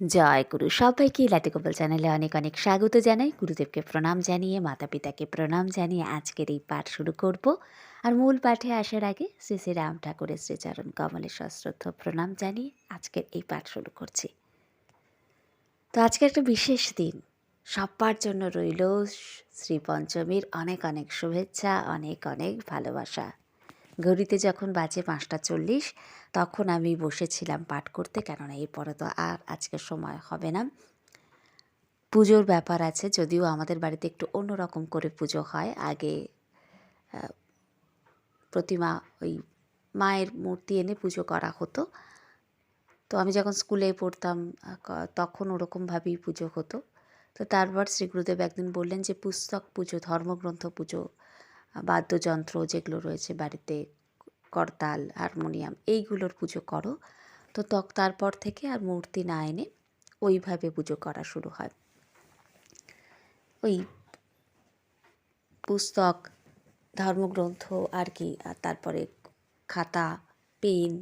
জয় গুরু। সবাইকে লাটিকোপাল চ্যানেলে অনেক অনেক স্বাগত জানাই। গুরুদেবকে প্রণাম জানিয়ে মাতা পিতাকে প্রণাম জানিয়ে আজকের এই পাঠ শুরু করব। আর মূল পাঠে আসার আগে শ্রী শ্রী রাম ঠাকুরের শ্রীচরণ কমলের সশ্রদ্ধ প্রণাম জানিয়ে আজকের এই পাঠ শুরু করছি। তো আজকে একটা বিশেষ দিন। সব্বার জন্য রইল শ্রী পঞ্চমীর অনেক অনেক শুভেচ্ছা, অনেক অনেক ভালোবাসা। ঘড়িতে যখন বাজে পাঁচটা চল্লিশ তখন আমি বসেছিলাম পাঠ করতে। কেননা এরপরে তো আর আজকে সময় হবে না। পুজোর ব্যাপার আছে, যদিও আমাদের বাড়িতে একটু অন্যরকম করে পুজো হয়। আগে প্রতিমা ওই মায়ের মূর্তি এনে পুজো করা হতো। তো আমি যখন স্কুলে পড়তাম তখন ওরকমভাবেই পুজো হতো। তো তারপর শ্রী গুরুদেব একদিন বললেন যে, পুস্তক পুজো, ধর্মগ্রন্থ পুজো বাদ্যযন্ত্র যেগুলো রয়েছে বাড়িতে করতাল, হারমোনিয়াম এইগুলোর পুজো করো। তো তক, তারপর থেকে আর মূর্তি না এনে ওইভাবে পুজো করা শুরু হয়। ওই পুস্তক, ধর্মগ্রন্থ আর কি, আর তারপরে খাতা, পেন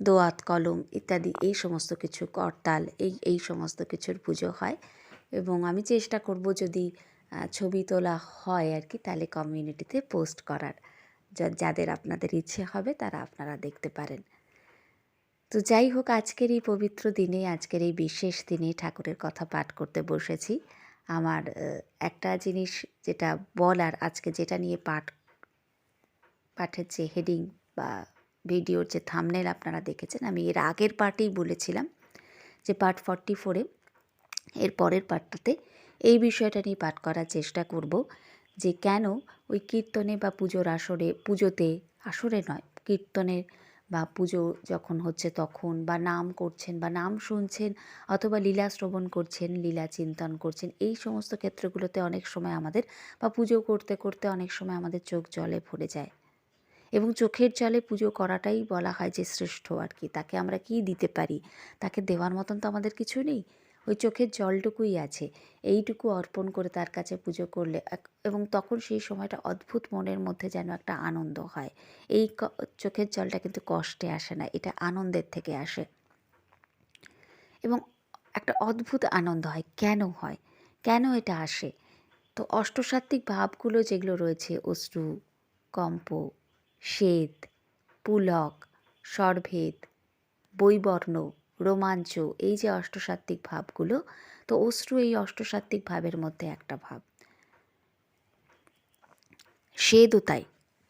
দোয়াত, কলম ইত্যাদি এই সমস্ত কিছু, করতাল এই এই সমস্ত কিছুর পুজো হয়। এবং আমি চেষ্টা করব যদি ছবি তোলা হয় আর কি, তাহলে কমিউনিটিতে পোস্ট করার। যাদের আপনাদের ইচ্ছে হবে তারা আপনারা দেখতে পারেন। তো যাই হোক, আজকের এই পবিত্র দিনে, আজকের এই বিশেষ দিনে ঠাকুরের কথা পাঠ করতে বসেছি। আমার একটা জিনিস যেটা বলার, আজকে যেটা নিয়ে পাঠ, পাঠের যে হেডিং বা ভিডিওর যে থামনেল আপনারা দেখেছেন, আমি এর আগের পার্টেই বলেছিলাম যে পার্ট ফর্টি ফোরে, এর পরের পার্টটাতে এই বিষয়টা নিয়ে পাঠ করার চেষ্টা করব। যে কেন ওই কীর্তনে বা পুজোর আসরে, পুজোতে আসরে নয়, কীর্তনের বা পুজো যখন হচ্ছে তখন বা নাম করছেন বা নাম শুনছেন অথবা লীলা শ্রবণ করছেন, লীলা চিন্তন করছেন, এই সমস্ত ক্ষেত্রগুলোতে অনেক সময় আমাদের বা পুজো করতে করতে অনেক সময় আমাদের চোখ জলে ভরে যায়। এবং চোখের জলে পুজো করাটাই বলা হয় যে শ্রেষ্ঠ আর কি। তাকে আমরা কি দিতে পারি? তাকে দেওয়ার মতন তো আমাদের কিছু নেই। ওই চোখের জলটুকুই আছে। এইটুকু অর্পণ করে তার কাছে পুজো করলে এবং তখন সেই সময়টা অদ্ভুত মনের মধ্যে যেন একটা আনন্দ হয়। এই চোখের জলটা কিন্তু কষ্টে আসে না, এটা আনন্দের থেকে আসে। এবং একটা অদ্ভুত আনন্দ হয়, কেন হয়? কেন এটা আসে? তো অষ্টসাত্ত্বিক ভাবগুলো যেগুলো রয়েছে, অশ্রু, কম্প, শ্বেত, পুলক, স্বরভেদ, বৈবর্ণ রোমাঞ্চ, এই যে অষ্টসাত্ত্বিক ভাবগুলো, তো অশ্রু এই অষ্টসাত্ত্বিক ভাবের মধ্যে একটা ভাব। শ্বেদও তাই,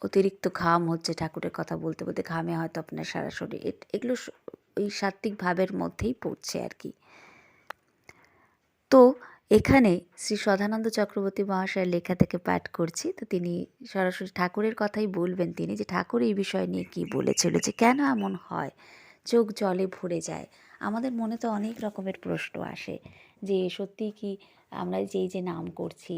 অতিরিক্ত ঘাম হচ্ছে ঠাকুরের কথা বলতে বলতে, ঘামে হয়তো আপনার সারা শরীর এগুলো ওই সাত্ত্বিক ভাবের মধ্যেই পড়ছে আর কি। তো এখানে শ্রী সদানন্দ চক্রবর্তী মহাশয়ের লেখা থেকে পাঠ করছি, তো তিনি সরাসরি ঠাকুরের কথাই বলবেন তিনি যে ঠাকুর এই বিষয় নিয়ে কি বলেছিল, যে কেন এমন হয়? চোখ জলে ভরে যায়। আমাদের মনে তো অনেক রকমের প্রশ্ন আসে যে, সত্যি কি আমরা যেই যে নাম করছি,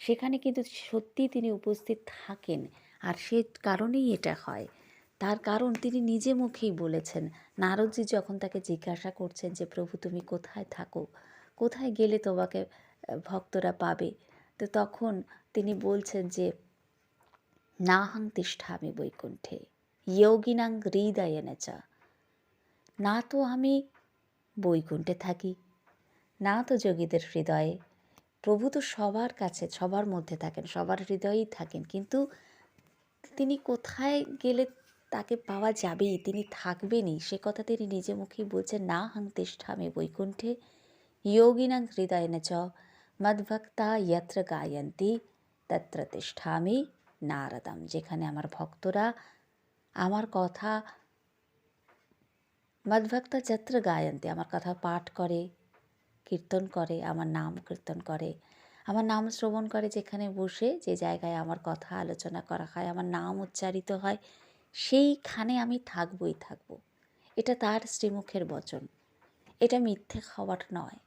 সেখানে কিন্তু সত্যিই তিনি উপস্থিত থাকেন আর সে কারণেই এটা হয়। তার কারণ তিনি নিজে মুখেই বলেছেন, নারদজি যখন তাকে জিজ্ঞাসা করছেন যে, প্রভু, তুমি কোথায় থাকো? কোথায় গেলে তোমাকে ভক্তরা পাবে? তো তখন তিনি বলছেন যে, নাহং তিষ্ঠামি বৈকুণ্ঠে যোগিনাং হৃদয়েন চ। না তো আমি বৈকুণ্ঠে থাকি, না তো যোগীদের হৃদয়ে। প্রভু তো সবার কাছে, সবার মধ্যে থাকেন, সবার হৃদয়েই থাকেন। কিন্তু তিনি কোথায় গেলে তাকে পাওয়া যাবেই? তিনি থাকবেনই। সে কথা তিনি নিজে মুখেই বলছেন, না হাং তিষ্ঠামি বৈকুণ্ঠে যোগিনাং হৃদয়েন চ, মদ্ভক্তা যত্র গায়ন্তি, তত্র তিষ্ঠামি নারদম। যেখানে আমার ভক্তরা আমার কথা মদ্ভক্তা যত্র গায়ন্তি আমার কথা পাঠ করে কীর্তন করে আমার নাম কীর্তন করে আমার নাম শ্রবণ করে যেখানে বসে যে জায়গায় আমার কথা আলোচনা করা হয় আমার নাম উচ্চারিত হয়, সেইখানে আমি থাকবই থাকব। এটা তার শ্রীমুখের বচন। এটা মিথ্যে হওয়ার নয়।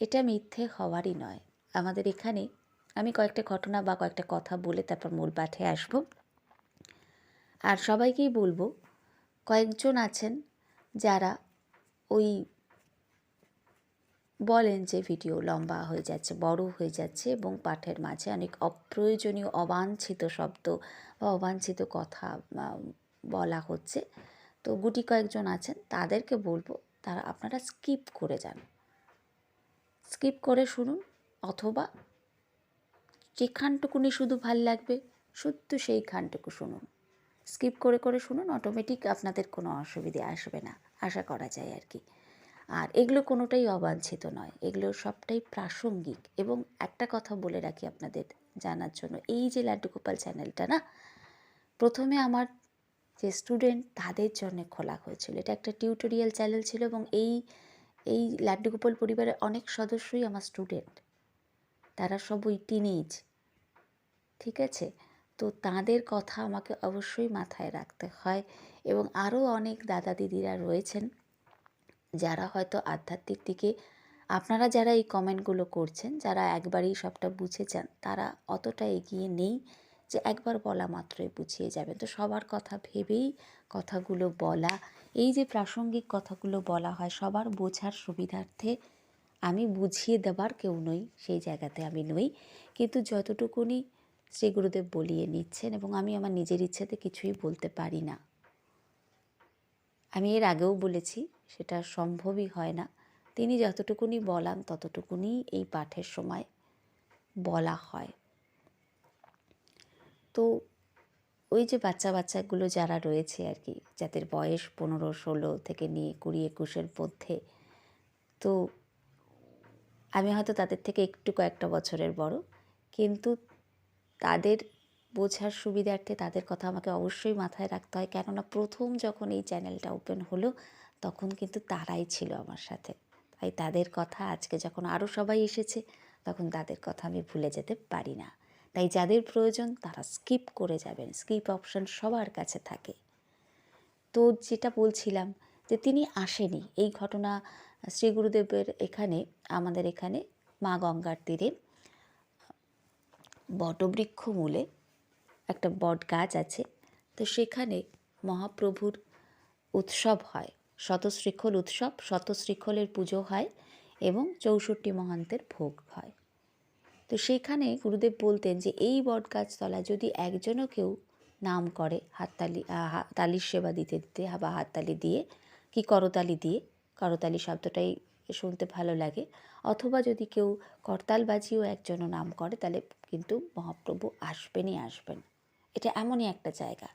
এটা মিথ্যে হওয়ারই নয়। আমাদের এখানে আমি কয়েকটা ঘটনা বা কয়েকটা কথা বলে তারপর মূল পাঠে আসব। আর সবাইকেই বলব কয়েকজন আছেন যারা ওই বলেন যে ভিডিও লম্বা হয়ে যাচ্ছে, বড় হয়ে যাচ্ছে এবং পাঠের মাঝে অনেক অপ্রয়োজনীয়, অবাঞ্ছিত শব্দ বা অবাঞ্ছিত কথা বলা হচ্ছে। তো গুটি কয়েকজন আছেন, তাদেরকে বলব তারা আপনারা স্কিপ করে যান। স্কিপ করে শুনুন অথবা যেখানটুকুনি শুধু ভালো লাগবে, শুধু সেই খানটুকু শুনুন। স্কিপ করে করে শুনুন অটোমেটিক আপনাদের কোনো অসুবিধে আসবে না। আশা করা যায় আর কি। আর এগুলো কোনোটাই অবাঞ্ছিত নয়। এগুলো সবটাই প্রাসঙ্গিক এবং একটা কথা বলে রাখি আপনাদের জানার জন্য। এই যে লাড্ডু গোপাল চ্যানেলটা না, প্রথমে আমার যে স্টুডেন্ট তাদের জন্য খোলা হয়েছিল। এটা একটা টিউটোরিয়াল চ্যানেল ছিল এবং এই এই লাড্ডু গোপাল পরিবারের অনেক সদস্যই আমার স্টুডেন্ট তারা সবই টিনেজ ঠিক আছে? তো তাদের কথা আমাকে অবশ্যই মাথায় রাখতে হয় এবং আরও অনেক দাদা দিদিরা রয়েছেন যারা হয়তো আধ্যাত্মিক দিকে, আপনারা যারা এই কমেন্টগুলো করছেন, যারা একবারই সবটা বুঝে বুঝেছেন, তারা অতটা এগিয়ে নেই যে একবার বলা মাত্রই বুঝিয়ে যাবেন। তো সবার কথা ভেবেই কথাগুলো বলা, এই যে প্রাসঙ্গিক কথাগুলো বলা হয়, সবার বোঝার সুবিধার্থে আমি বুঝিয়ে দেবার কেউ নই, সেই জায়গাতে আমি নই। কিন্তু যতটুকুনি শ্রী গুরুদেব বলিয়ে নিচ্ছেন এবং আমি আমার নিজের ইচ্ছেতে কিছুই বলতে পারি না। আমি এর আগেও বলেছি, সেটা সম্ভবই হয় না। তিনি যতটুকুনি বলান, ততটুকুনি এই পাঠের সময় বলা হয়। তো ওই যে বাচ্চা বাচ্চাগুলো যারা রয়েছে আর কি, যাদের বয়স পনেরো, ষোলো থেকে নিয়ে কুড়ি একুশের মধ্যে, তো আমি হয়তো তাদের থেকে একটু কয়েকটা বছরের বড়, কিন্তু তাদের বোঝার সুবিধার্থে তাদের কথা আমাকে অবশ্যই মাথায় রাখতে হয়। কেননা প্রথম যখন এই চ্যানেলটা ওপেন হলো, তখন কিন্তু তারাই ছিল আমার সাথে। তাই তাদের কথা আজকে যখন আরও সবাই এসেছে, তখন তাদের কথা আমি ভুলে যেতে পারি না। তাই যাদের প্রয়োজন, তারা স্কিপ করে যাবেন। স্কিপ অপশন সবার কাছে থাকে। তো যেটা বলছিলাম যে তিনি আসেনি। এই ঘটনা শ্রী গুরুদেবের এখানে, আমাদের এখানে মা গঙ্গার তীরে বটবৃক্ষ মূলে একটা বট গাছ আছে। তো সেখানে মহাপ্রভুর উৎসব হয়, শতশৃখল উৎসব, শতশৃখলের পুজো হয় এবং চৌষট্টি মহান্তের ভোগ হয়। তো সেখানে গুরুদেব বলতেন যে, এই বট গাছতলা যদি একজনও কেউ নাম করে, হাততালি তালির সেবা দিতে দিতে, বা হাততালি দিয়ে, কি করতালি দিয়ে, করতালি শব্দটাই শুনতে ভালো লাগে। অথবা যদি কেউ করতাল বাজিয়েও একজনও নাম করে, তাহলে কিন্তু মহাপ্রভু আসবেনই আসবেন। এটা এমনই একটা জায়গা।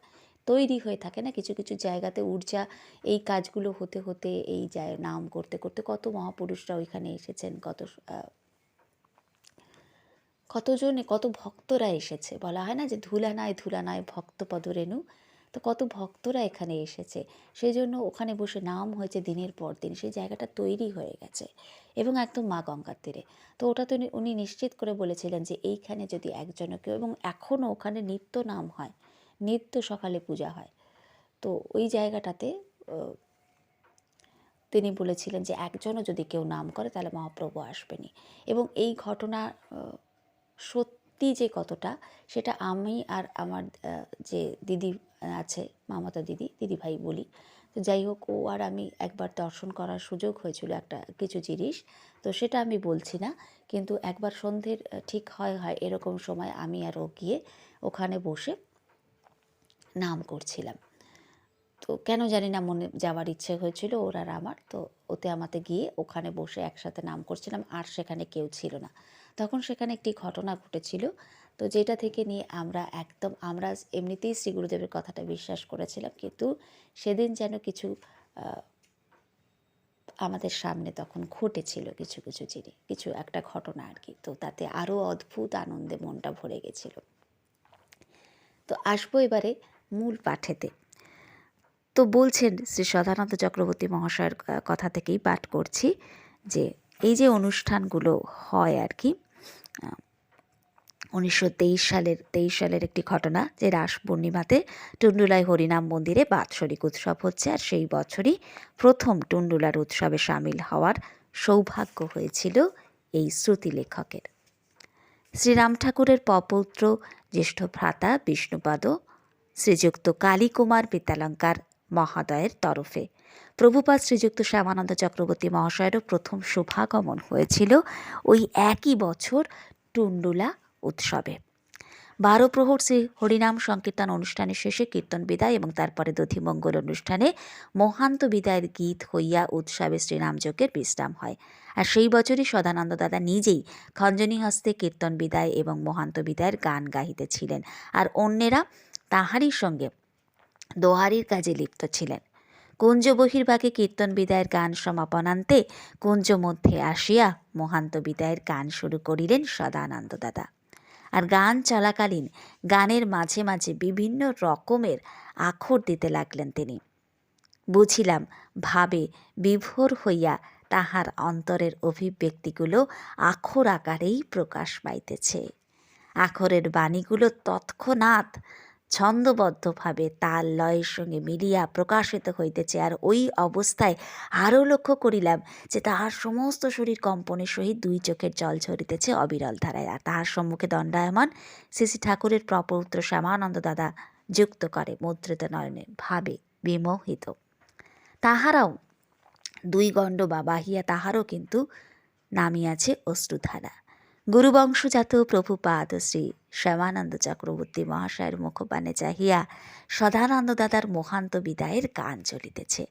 তৈরি হয়ে থাকে না, কিছু কিছু জায়গাতে ঊর্জা এই কাজগুলো হতে হতে, এই যায় নাম করতে করতে কত মহাপুরুষরা ওইখানে এসেছেন, কত কতজন, কত ভক্তরা এসেছে। বলা হয় না যে ধুলা নাই ধুলা নাই ভক্ত পদরেণু তো কত ভক্তরা এখানে এসেছে। সেই জন্য ওখানে বসে নাম হয়েছে দিনের পর দিন। সেই জায়গাটা তৈরি হয়ে গেছে এবং একদম মা গঙ্গার তীরে। তো ওটা তো উনি নিশ্চিত করে বলেছিলেন যে এইখানে যদি একজনও কেউ এবং এখনও ওখানে নিত্য নাম হয়, নিত্য সকালে পূজা হয়। তো ওই জায়গাটাতে তিনি বলেছিলেন যে একজনও যদি কেউ নাম করে তাহলে মহাপ্রভু আসবেনি এবং এই ঘটনা সত্যি যে কতটা, সেটা আমি আর আমার যে দিদি আছে, মামাতা দিদি দিদি ভাই বলি। তো যাই হোক, ও আর আমি একবার দর্শন করার সুযোগ হয়েছিল একটা, কিছু জিনিস। তো সেটা আমি বলছি না, কিন্তু একবার সন্ধ্যের ঠিক হয় হয় এরকম সময় আমি আর ও গিয়ে ওখানে বসে নাম করছিলাম। তো কেন জানি না মনে যাওয়ার ইচ্ছে হয়েছিল ওর আর আমার। তো ওতে আমাতে গিয়ে ওখানে বসে একসাথে নাম করছিলাম, আর সেখানে কেউ ছিল না। তখন সেখানে একটি ঘটনা ঘটেছিল। তো যেটা থেকে নিয়ে আমরা একদম, আমরা এমনিতেই শ্রী গুরুদেবের কথাটা বিশ্বাস করেছিলাম, কিন্তু সেদিন যেন কিছু আমাদের সামনে তখন ঘটেছিল কিছু কিছু জিনিস, কিছু একটা ঘটনা আর কি। তো তাতে আরও অদ্ভুত আনন্দে মনটা ভরে গেছিল। তো আসব এবারে মূল পাঠেতে। তো বলছেন শ্রী সদানন্দ চক্রবর্তী মহাশয়ের কথা থেকেই পাঠ করছি যে, এই যে অনুষ্ঠানগুলো হয় আর কি উনিশশো তেইশ সালের তেইশ সালের একটি ঘটনা যে রাস পূর্ণিমাতে টুন্ডুলায় হরিনাম মন্দিরে বাৎসরিক উৎসব হচ্ছে আর সেই বছরই প্রথম টুন্ডুলার উৎসবে সামিল হওয়ার সৌভাগ্য হয়েছিল এই শ্রুতি লেখকের শ্রীরাম ঠাকুরের পপৌত্র জ্যেষ্ঠ ভ্রাতা বিষ্ণুপাদ, শ্রীযুক্ত কালীকুমার বিদ্যালঙ্কার মহাদয়ের তরফে প্রভুপাদ শ্রীযুক্ত শ্যামানন্দ চক্রবর্তী মহাশয়েরও প্রথম শুভাগমন হয়েছিল ওই একই বছর টুন্ডুলা উৎসবে। বারো প্রহর শ্রী হরিনাম সংকীর্তন অনুষ্ঠানের শেষে কীর্তন বিদায় এবং তারপরে দধিমঙ্গল অনুষ্ঠানে মহান্ত বিদায়ের গীত হইয়া উৎসবে শ্রীনামযজ্ঞের বিশ্রাম হয়। আর সেই বছরই সদানন্দ দাদা নিজেই খঞ্জনী হস্তে কীর্তন বিদায় এবং মহান্ত বিদায়ের গান গাহিতেছিলেন। আর অন্যেরা তাহারই সঙ্গে দোহারির কাজে লিপ্ত ছিলেন। কুঞ্জ বহির্ভাগে কীর্তন বিদায়ের গান সমাপনান্তে কুঞ্জ মধ্যে আসিয়া মহান্ত বিদায়ের গান শুরু করিলেন সদানন্দ দাদা। আর গান চলাকালীন গানের মাঝে মাঝে বিভিন্ন রকমের আখর দিতে লাগলেন তিনি। বুঝিলাম, ভাবে বিভোর হইয়া তাহার অন্তরের অভিব্যক্তিগুলো আখর আকারেই প্রকাশ পাইতেছে। আখরের বাণীগুলো তৎক্ষণাৎ ছন্দবদ্ধভাবে তাল লয়ের সঙ্গে মিলিয়া প্রকাশিত হইতেছে আর ওই অবস্থায় আরও লক্ষ্য করিলাম যে তাহার সমস্ত শরীর কম্পনের সহিত দুই চোখের জল ঝরিতেছে অবিরল ধারায় আর তাহার সম্মুখে দণ্ডায়মান শ্রী ঠাকুরের প্রপৌত্র শ্যামানন্দ দাদা যুক্ত করে মুদ্রিত নয়নে ভাবে বিমোহিত। তাহারাও দুই গণ্ড বা বাহিয়া তাহারও কিন্তু নামিয়াছে অশ্রুধারা। গুরুবংশজাত প্রভুপাদ শ্রী শ্যামানন্দ চক্রবর্তী মহাশয়ের মুখপানে চাহিয়া সদানন্দ দাদার মহান্ত বিদায়ের গান চলিতেছে।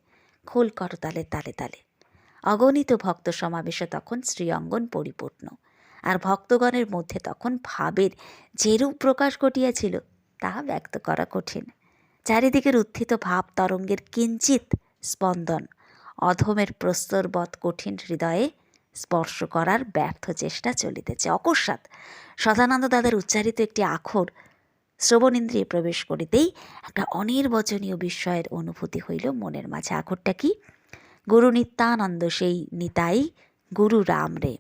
খোল করতালে তালে তালে। অগণিত ভক্ত সমাবেশে তখন শ্রীঅঙ্গন পরিপূর্ণ। আর ভক্তগণের মধ্যে তখন ভাবের যেরূপ প্রকাশ ঘটিয়াছিল, তাহা ব্যক্ত করা কঠিন। চারিদিকের উত্থিত ভাব তরঙ্গের কিঞ্চিত স্পন্দন, অধমের প্রস্তরবৎ কঠিন হৃদয়ে স্পর্শ করার ব্যর্থ চেষ্টা চলিতেছে। অকস্মাৎ সদানন্দ দাদার উচ্চারিত একটি আখর শ্রবণেন্দ্রিয়ে প্রবেশ করিতেই একটা অনির্বচনীয় বিস্ময়ের অনুভূতি হইল মনের মাঝে। আখরটা কি? গুরু নিত্যানন্দ সেই নিতাই গুরু রাম রে।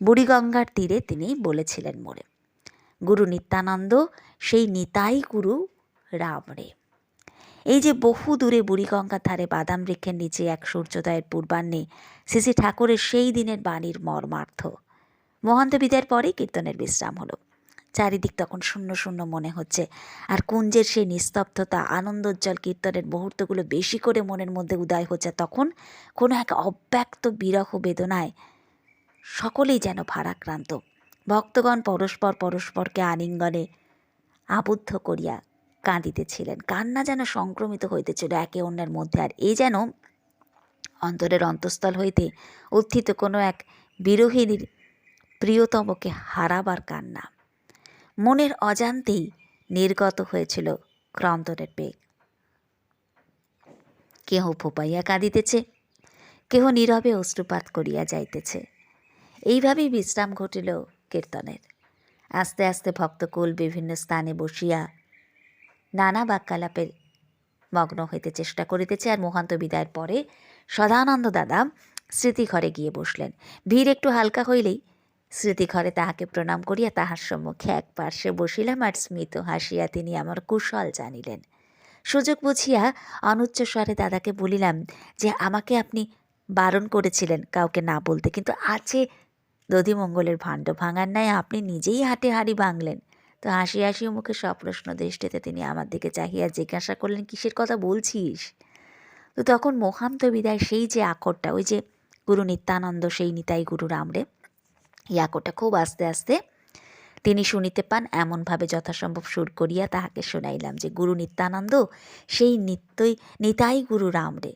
বুড়িগঙ্গার তীরে তিনি বলেছিলেন মোরে, গুরু নিত্যানন্দ সেই নিতাই গুরু রাম রে। এই যে বহু দূরে বুড়িগঙ্গার ধারে বাদাম বৃক্ষের নিচে এক সূর্যোদয়ের পূর্বাহ্নে শ্রী ঠাকুরের সেই দিনের বাণীর মর্মার্থ। মহান্ত বিদায়ের পরেই কীর্তনের বিশ্রাম হলো। চারিদিক তখন শূন্য শূন্য মনে হচ্ছে, আর কুঞ্জের সেই নিস্তব্ধতা, আনন্দোজ্জ্বল কীর্তনের মুহূর্তগুলো বেশি করে মনের মধ্যে উদয় হচ্ছে তখন কোনো এক অব্যক্ত বিরহ বেদনায়। সকলেই যেন ভারাক্রান্ত। ভক্তগণ পরস্পর পরস্পরকে আলিঙ্গনে আবদ্ধ করিয়া কাঁদিতেছিলেন। কান্না যেন সংক্রমিত হইতেছিল একে অন্যের মধ্যে, আর এই যেন অন্তরের অন্তঃস্থল হইতে উত্থিত কোনো এক বিরোহিনীর প্রিয়তমকে হারাবার কান্না। মনের অজান্তেই নির্গত হয়েছিল ক্রন্দনের বেগ। কেহ ফোপাইয়া কাঁদিতেছে, কেহ নীরবে অশ্রুপাত করিয়া যাইতেছে। এইভাবেই বিশ্রাম ঘটিল কীর্তনের। আস্তে আস্তে ভক্তকুল বিভিন্ন স্থানে বসিয়া নানা বাক্যালাপের মগ্ন হইতে চেষ্টা করিতেছে আর মহান্ত বিদায়ের পরে সদানন্দ দাদা স্মৃতিঘরে গিয়ে বসলেন। ভিড় একটু হালকা হইলেই স্মৃতিঘরে তাহাকে প্রণাম করিয়া তাহার সম্মুখে এক পার্শ্বে বসিলাম আর স্মিত হাসিয়া তিনি আমার কুশল জানিলেন। সুযোগ বুঝিয়া অনুচ্চ স্বরে দাদাকে বলিলাম যে, আমাকে আপনি বারণ করেছিলেন কাউকে না বলতে, কিন্তু আছে দধিমঙ্গলের ভাণ্ড ভাঙার ন্যায় আপনি নিজেই হাটে হাড়ি ভাঙলেন। তো হাসি হাসি মুখে সপ্রশ্ন দৃষ্টিতে তিনি আমার দিকে চাহিয়া জিজ্ঞাসা করলেন, কিসের কথা বলছিস? তো তখন মোহান্ত বিদায়, সেই যে আকরটা, ওই যে গুরু নিত্যানন্দ, সেই নিতাই গুরু রামরে এই আকরটা খুব আস্তে আস্তে তিনি শুনিতে পান, এমনভাবে যথাসম্ভব সুর করিয়া তাহাকে শোনাইলাম যে, গুরু নিত্যানন্দ, সেই নিত্যই, নিতাই গুরু রামরে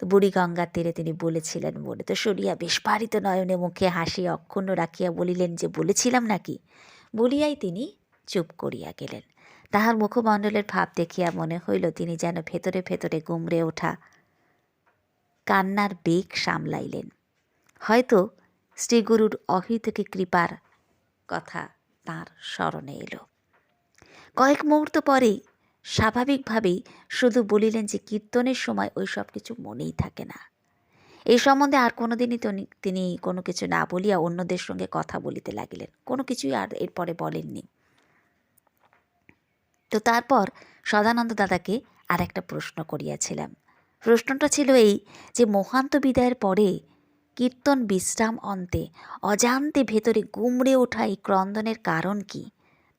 তো বুড়িগঙ্গার তীরে তিনি বলেছিলেন বলে তো সরিয়া বিস্ফারিত নয়নে মুখে হাসি অক্ষুণ্ণ রাখিয়া বলিলেন যে, বলেছিলাম নাকি? বলিয়াই তিনি চুপ করিয়া গেলেন। তাহার মুখমণ্ডলের ভাব দেখিয়া মনে হইল তিনি যেন ভেতরে ভেতরে গুমড়ে ওঠা কান্নার বেগ সামলাইলেন। হয়তো শ্রীগুরুর অহিতকে কৃপার কথা তার স্মরণে এলো। কয়েক মুহূর্ত পরেই স্বাভাবিকভাবেই শুধু বলিলেন যে কীর্তনের সময় ওই সব কিছু মনেই থাকে না। এই সম্বন্ধে আর কোনোদিনই তিনি কোনো কিছু না বলিয়া অন্যদের সঙ্গে কথা বলিতে লাগিলেন। কোনো কিছুই আর এরপরে বলেননি। তো তারপর সদানন্দ দাদাকে আর একটা প্রশ্ন করিয়াছিলাম। প্রশ্নটা ছিল এই যে, মহান্ত বিদায়ের পরে কীর্তন বিশ্রাম অন্তে অজান্তে ভেতরে গুমড়ে ওঠা এই ক্রন্দনের কারণ কি?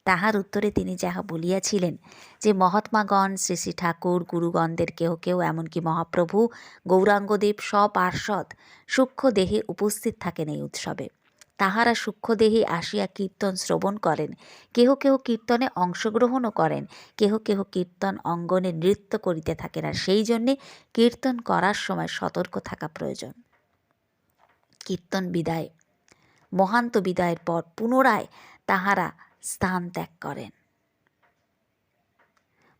তাহার উত্তরে তিনি যাহা বলিয়াছিলেন যে, মহাত্মাগণ শ্রী শ্রী ঠাকুর, গুরুগণদের কেহ কেউ এমনকি মহাপ্রভু, গৌরাঙ্গদেব সপার্ষদ সূক্ষ্ম দেহে উপস্থিত থাকেন এই উৎসবে। তাহারা সূক্ষ্মদেহী আসিয়া কীর্তন শ্রবণ করেন, কেহ কেহ কীর্তনে অংশগ্রহণও করেন, কেহ কেহ কীর্তন অঙ্গনে নৃত্য করিতে থাকেন, আর সেই জন্যে কীর্তন করার সময় সতর্ক থাকা প্রয়োজন। কীর্তন বিদায়। মহান্ত বিদায়ের পর পুনরায় তাহারা স্থান ত্যাগ করেন।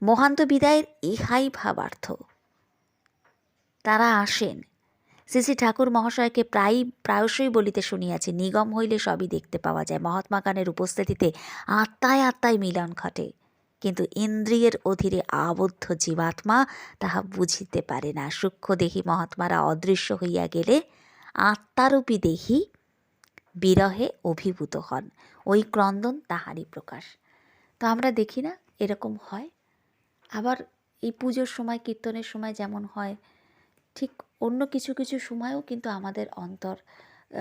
মহান্ত বিদায়ের ইহাই ভাবার্থ। তারা আসেন। শ্রী ঠাকুর মহাশয়কে প্রায়ই, প্রায়শই বলিতে শুনিয়াছি, নিগম হইলে সবই দেখতে পাওয়া যায়। মহাত্মা গানের উপস্থিতিতে আত্মায় আত্মায় মিলন ঘটে। কিন্তু ইন্দ্রিয়ের অধীরে আবদ্ধ জীবাত্মা তাহা বুঝিতে পারে না। সূক্ষ্মদেহী মহাত্মারা অদৃশ্য হইয়া গেলে আত্মারূপী দেহী বিরহে অভিভূত হন। ওই ক্রন্দন তাহারই প্রকাশ। তো আমরা দেখি না, এরকম হয়? আবার এই পুজোর সময়, কীর্তনের সময় যেমন হয়, ঠিক অন্য কিছু কিছু সময়ও কিন্তু আমাদের অন্তর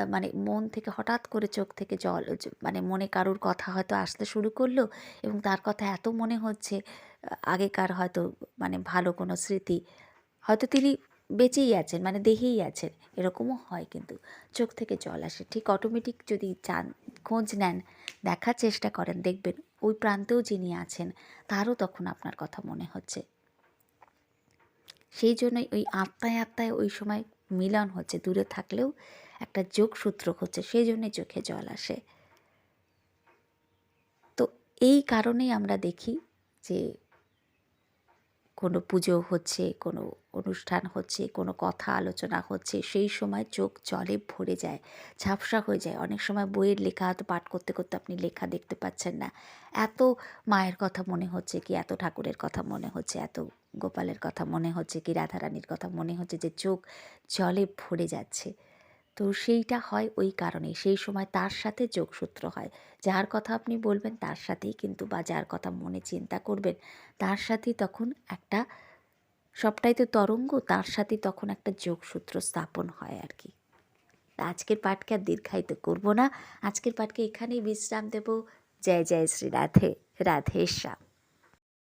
মানে মন থেকে হঠাৎ করে চোখ থেকে জল মানে মনে কারুর কথা হয়তো আসতে শুরু করল এবং তার কথা এত মনে হচ্ছে আগেকার হয়তো মানে ভালো কোনো স্মৃতি, হয়তো তিনি বেঁচেই আছেন মানে দেহেই আছেন, এরকমও হয় কিন্তু। চোখ থেকে জল আসে, ঠিক অটোমেটিক যদি চান, খোঁজ নেন, দেখার চেষ্টা করেন, দেখবেন ওই প্রান্তেও যিনি আছেন, তারও তখন আপনার কথা মনে হচ্ছে। সেই জন্যই ওই আত্মায় আত্মায় ওই সময় মিলন হচ্ছে, দূরে থাকলেও একটা যোগসূত্র হচ্ছে, সেই জন্যই চোখে জল আসে। তো এই কারণেই আমরা দেখি যে কোনো পুজো হচ্ছে, কোনো অনুষ্ঠান হচ্ছে, কোনো কথা আলোচনা হচ্ছে, সেই সময় চোখ জলে ভরে যায়, ঝাপসা হয়ে যায়। অনেক সময় বইয়ের লেখা হয়তো পাঠ করতে করতে আপনি লেখা দেখতে পাচ্ছেন না। এত মায়ের কথা মনে হচ্ছে কি, এত ঠাকুরের কথা মনে হচ্ছে, এত গোপালের কথা মনে হচ্ছে কি, রাধারানীর কথা মনে হচ্ছে যে চোখ জলে ভরে যাচ্ছে। তো সেইটা হয় ওই কারণে। সেই সময় তার সাথে যোগসূত্র হয়। যার কথা আপনি বলবেন, তার সাথেই কিন্তু বা যার কথা মনে চিন্তা করবেন, তার সাথেই তখন একটা সবটাই তো তরঙ্গ, তার সাথে তখন একটা যোগসূত্র স্থাপন হয় আর কি। আজকের পাঠকে আর দীর্ঘায়িত করব না। আজকের পাঠকে এখানেই বিশ্রাম দেব। জয় জয়, শ্রী রাধে রাধে, শ্যাম।